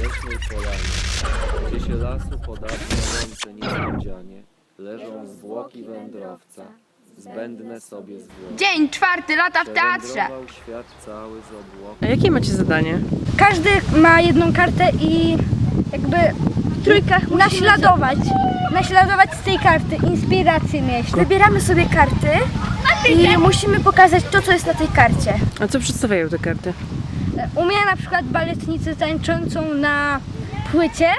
polanie, gdzie się lasu łące niespodzianie, leżą zwłoki wędrowca, zbędne sobie zwłoki. Dzień czwarty, lata w teatrze. Przewędrował świat cały z obłoku. A jakie macie zadanie? Każdy ma jedną kartę i jakby w trójkach naśladować. Naśladować z tej karty, inspirację mieć. Wybieramy sobie karty i musimy pokazać to, co jest na tej karcie. A co przedstawiają te karty? U mnie na przykład baletnicę tańczącą na płycie,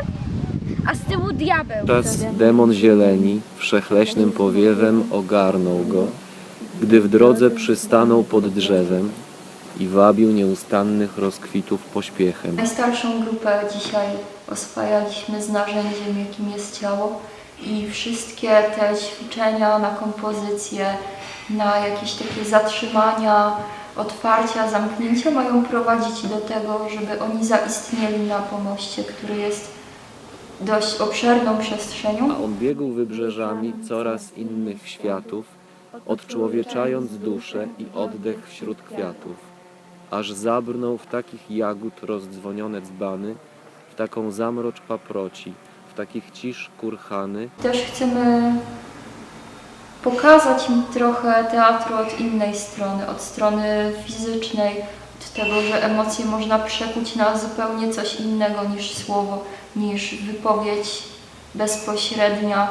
a z tyłu diabeł. Czas demon zieleni wszechleśnym powiewem ogarnął go, gdy w drodze przystanął pod drzewem i wabił nieustannych rozkwitów pośpiechem. Najstarszą grupę dzisiaj oswajaliśmy z narzędziem, jakim jest ciało i wszystkie te ćwiczenia na kompozycję, na jakieś takie zatrzymania, otwarcia, zamknięcia mają prowadzić do tego, żeby oni zaistnieli na pomoście, który jest dość obszerną przestrzenią. A on biegł wybrzeżami coraz innych światów, odczłowieczając duszę i oddech wśród kwiatów, aż zabrnął w takich jagód rozdzwonione dzbany, w taką zamrocz paproci, w takich cisz kurhany, Też chcemy pokazać im trochę teatru od innej strony, od strony fizycznej, od tego, że emocje można przekuć na zupełnie coś innego niż słowo, niż wypowiedź bezpośrednia.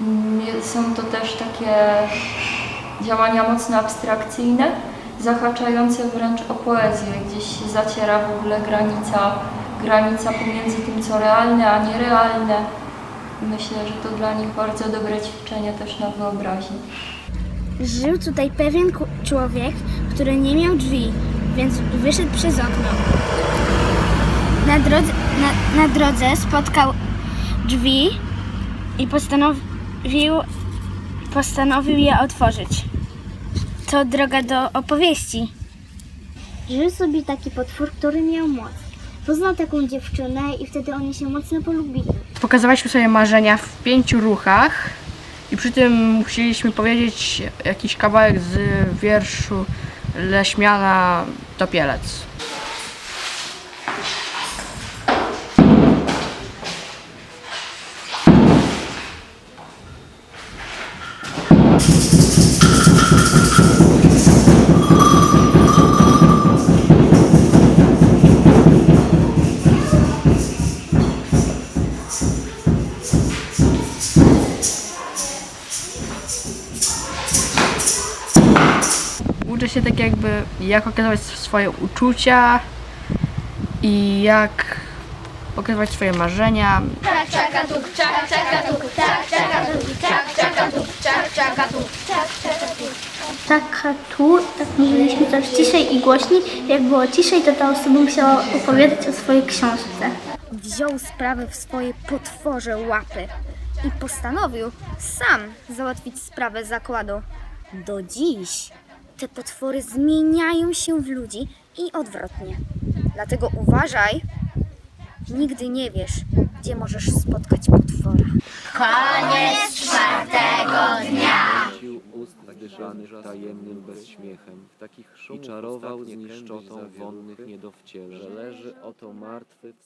Mm, Są to też takie działania mocno abstrakcyjne, zahaczające wręcz o poezję. Gdzieś się zaciera w ogóle granica, granica pomiędzy tym, co realne, a nierealne. Myślę, że to dla nich bardzo dobre ćwiczenie też na wyobraźnię. Żył tutaj pewien człowiek, który nie miał drzwi, więc wyszedł przez okno. Na drodze, na, na drodze spotkał drzwi i postanowił, postanowił je otworzyć. To droga do opowieści. Żył sobie taki potwór, który miał moc. Poznał taką dziewczynę i wtedy oni się mocno polubili. Pokazywaliśmy sobie marzenia w pięciu ruchach i przy tym chcieliśmy powiedzieć jakiś kawałek z wierszu Leśmiana Topielec. Uczę się tak jakby jak okazywać swoje uczucia i jak pokazywać swoje marzenia. Taka tu, tak mówiliśmy też ciszej i głośniej. Jak było ciszej, to ta osoba musiała opowiadać o swojej książce. Wziął sprawę w swoje potworze łapy i postanowił sam załatwić sprawę zakładu. Do dziś te potwory zmieniają się w ludzi i odwrotnie. Dlatego uważaj, nigdy nie wiesz, gdzie możesz spotkać potwora. Sił ust zadyszanych tajemnym bezśmiechem, w takich szumach i czarował zniszczotą wonnych niedowciele, że leży oto martwy w